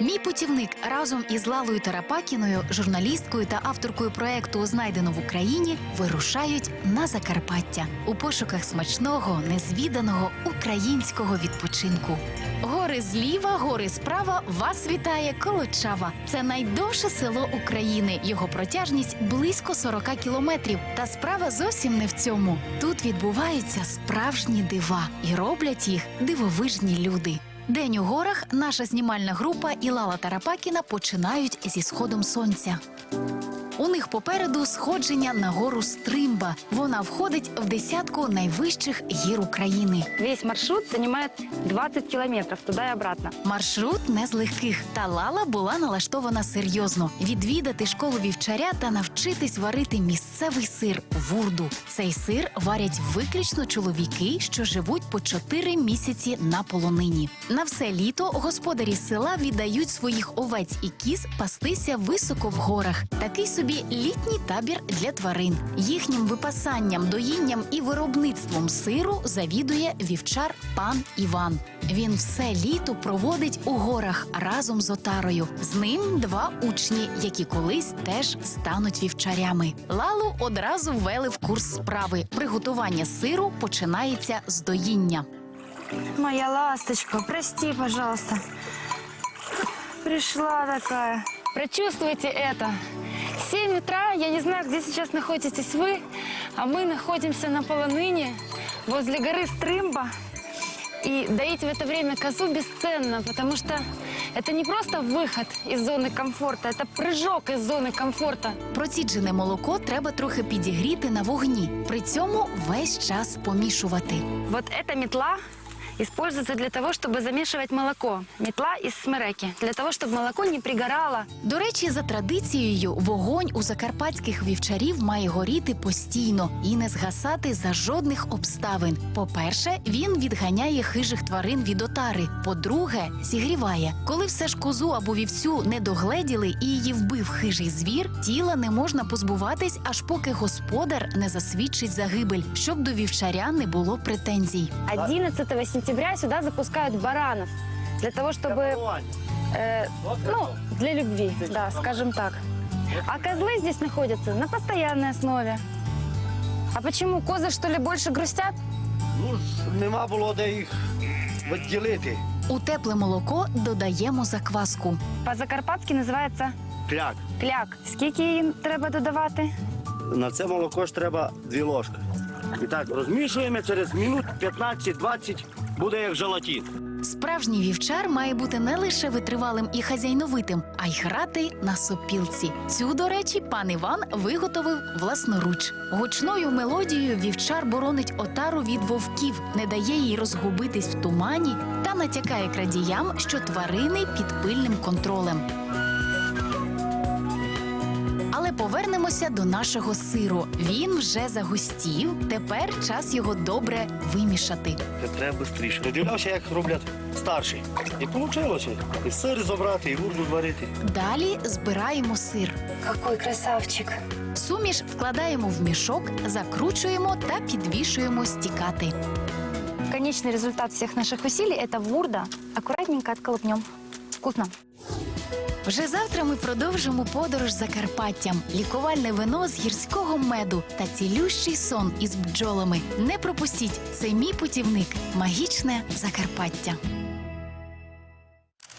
Мій путівник разом із Лалою Тарапакіною, журналісткою та авторкою проекту Знайдено в Україні вирушають на Закарпаття у пошуках смачного, незвіданого українського відпочинку. Гори зліва, гори справа вас вітає Колочава. Це найдовше село України. Його протяжність близько 40 кілометрів. Та справа зовсім не в цьому. Тут відбуваються справжні дива і роблять їх дивовижні люди. День у горах наша знімальна група і Лала Тарапакіна починають зі сходом сонця. У них попереду сходження на гору Стримба. Вона входить в десятку найвищих гір України. Весь маршрут занимает 20 километров туда и обратно. Маршрут не з легких, та Лала була налаштована серйозно відвідати школу вівчаря та навчитись варити місцевий сир вурду. Цей сир варять виключно чоловіки, що живуть по 4 місяці на полонині. На все літо господарі села віддають своїх овець і кіз пастися високо в горах. Такий собі літній табір для тварин. Їхнім випасанням, доїнням і виробництвом сиру завідує вівчар пан Іван. Він все літо проводить у горах разом з отарою. З ним два учні, які колись теж стануть вівчарями. Лалу одразу ввели в курс справи. Приготування сиру починається з доїння. Моя ласточка, прости, пожалуйста. Пришла такая. Прочувствуйте это. 7 утра, я не знаю, где сейчас находитесь вы, а мы находимся на полоныне возле горы Стрымба. И доить в это время козу бесценно, потому что это не просто выход из зоны комфорта, это прыжок из зоны комфорта. Проціджене молоко треба трохи підігріти на вогні. При цьому весь час помішувати. Вот эта метла используется для того, чтобы замешивать молоко. Метла из смереки. Для того, чтобы молоко не пригорало. До речі, за традицією, вогонь у закарпатських вівчарів має горіти постійно і не згасати за жодних обставин. По-перше, він відганяє хижих тварин від отари. По-друге, зігріває. Коли все ж козу або вівцю не догледіли і її вбив хижий звір, тіла не можна позбуватись, аж поки господар не засвідчить загибель, щоб до вівчаря не було претензій. 11 сентября сюда запускают баранов. Для того, чтобы... э, ну, для любви, да, скажем так. А козлы здесь находятся на постоянной основе. А почему? Козы, что ли, больше грустят? Ну, ж, нема було де їх відділити. У тепле молоко додаємо закваску. По-закарпатськи називається Кляк. кляк. Скільки їм треба додавати? На це молоко ж треба дві ложки. І так, розмішуємо через минут 15-20 буде як желатин. Справжній вівчар має бути не лише витривалим і хазяйновитим, а й грати на сопілці. Цю, до речі, пан Іван виготовив власноруч. Гучною мелодією вівчар боронить отару від вовків, не дає їй розгубитись в тумані та натякає крадіям, що тварини під пильним контролем. Повернемося до нашого сиру. Він вже загустів. Тепер час його добре вимішати. Це треба швидше. Дивлявся, як роблять старші. І вийшло. І сир забрати, і гурду зварити. Далі збираємо сир. Какой красавчик. Суміш вкладаємо в мішок, закручуємо та підвішуємо стікати. Конечный результат всех наших усилий – это вурда. Аккуратненько отколупнем. Вкусно. Вже завтра ми продовжимо подорож Закарпаттям, лікувальне вино з гірського меду та цілющий сон із бджолами. Не пропустіть, це мій путівник, магічне Закарпаття.